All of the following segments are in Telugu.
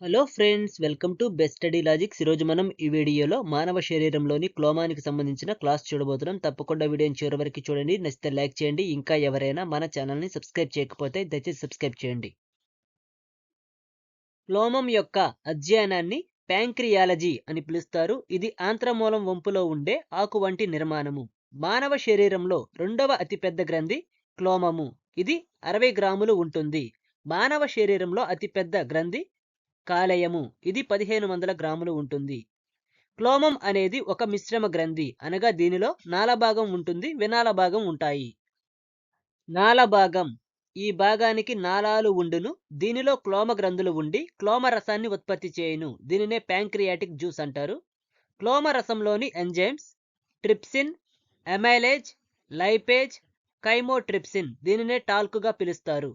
Hello friends welcome to best study logics ఈరోజు మనం ఈ వీడియోలో మానవ శరీరంలోని క్లోమానికి సంబంధించిన క్లాస్ చూడబోతున్నాం. తప్పకుండా వీడియోని చివరి వరకు చూడండి. నచ్చితే లైక్ చేయండి. ఇంకా ఎవరైనా మన ఛానల్ని సబ్స్క్రైబ్ చేయకపోతే దయచేసి సబ్స్క్రైబ్ చేయండి. క్లోమం యొక్క అధ్యయనాన్ని ప్యాంక్రియాలజీ అని పిలుస్తారు. ఇది ఆంత్రమూలం వంపులో ఉండే ఆకు వంటి నిర్మాణము. మానవ శరీరంలో రెండవ అతిపెద్ద గ్రంథి క్లోమము. ఇది అరవై గ్రాములు ఉంటుంది. మానవ శరీరంలో అతిపెద్ద గ్రంథి కాలేయము. ఇది పదిహేను వందల గ్రాములు ఉంటుంది. క్లోమం అనేది ఒక మిశ్రమ గ్రంథి. అనగా దీనిలో నాలభాగం ఉంటుంది వినాల భాగం ఉంటాయి. నాలభాగం ఈ భాగానికి నాళాలు ఉండును. దీనిలో క్లోమ గ్రంథులు ఉండి క్లోమ రసాన్ని ఉత్పత్తి చేయును. దీనినే ప్యాంక్రియాటిక్ జ్యూస్ అంటారు. క్లోమ రసంలోని enzymes trypsin amylase lipase chymotrypsin. దీనినే టాల్కుగా పిలుస్తారు.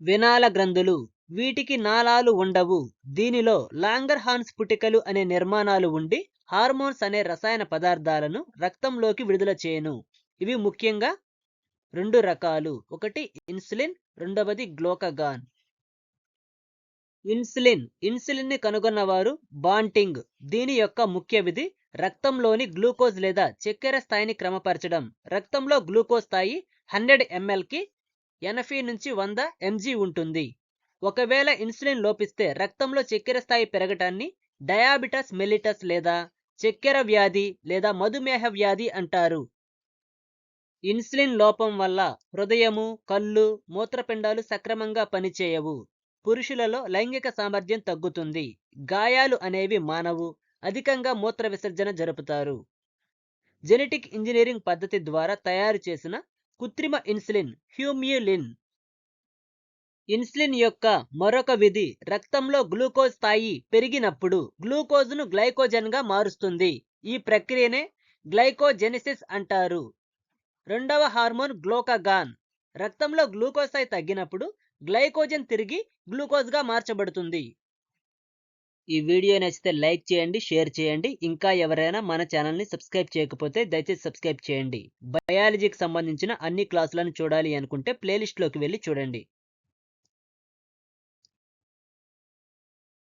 వినాల గ్రంథులు. వీటికి నాళాలు ఉండవు. దీనిలో లాంగర్ హాన్స్ పుటికలు అనే నిర్మాణాలు ఉండి హార్మోన్స్ అనే రసాయన పదార్థాలను రక్తంలోకి విడుదల చేయను. ఇవి ముఖ్యంగా రెండు రకాలు. ఒకటి ఇన్సులిన్ రెండవది గ్లోకగాన్. Insulin ఇన్సులిన్ని కనుగొన్నవారు Banting. దీని యొక్క ముఖ్య విధి రక్తంలోని గ్లూకోజ్ లేదా చక్కెర స్థాయిని క్రమపరచడం. రక్తంలో గ్లూకోజ్ స్థాయి హండ్రెడ్ ఎంఎల్కి ఎనభై నుంచి వంద ఎంజీ ఉంటుంది. ఒకవేళ ఇన్సులిన్ లోపిస్తే రక్తంలో చక్కెర స్థాయి పెరగటాన్ని డయాబిటస్ మెలిటస్ లేదా చక్కెర వ్యాధి లేదా మధుమేహ వ్యాధి అంటారు. ఇన్సులిన్ లోపం వల్ల హృదయము కళ్ళు మూత్రపిండాలు సక్రమంగా పనిచేయవు. పురుషులలో లైంగిక సామర్థ్యం తగ్గుతుంది. గాయాలు అనేవి మానవు అధికంగా మూత్ర విసర్జన జరుపుతారు. జెనెటిక్ ఇంజనీరింగ్ పద్ధతి ద్వారా తయారు చేసిన కృత్రిమ ఇన్సులిన్ హ్యూమ్యులిన్ ఇన్సులిన్ యొక్క మరొక విధి రక్తంలో గ్లూకోజ్ స్థాయి పెరిగినప్పుడు గ్లూకోజ్ను గ్లైకోజన్గా మారుస్తుంది. ఈ ప్రక్రియనే గ్లైకోజెనిసిస్ అంటారు. రెండవ హార్మోన్ గ్లోకగాన్. రక్తంలో గ్లూకోజ్ స్థాయి తగ్గినప్పుడు గ్లైకోజన్ తిరిగి గ్లూకోజ్గా మార్చబడుతుంది. ఈ వీడియో నచ్చితే లైక్ చేయండి షేర్ చేయండి. ఇంకా ఎవరైనా మన ఛానల్ని సబ్స్క్రైబ్ చేయకపోతే దయచేసి సబ్స్క్రైబ్ చేయండి. బయాలజీకి సంబంధించిన అన్ని క్లాసులను చూడాలి అనుకుంటే ప్లేలిస్ట్లోకి వెళ్ళి చూడండి.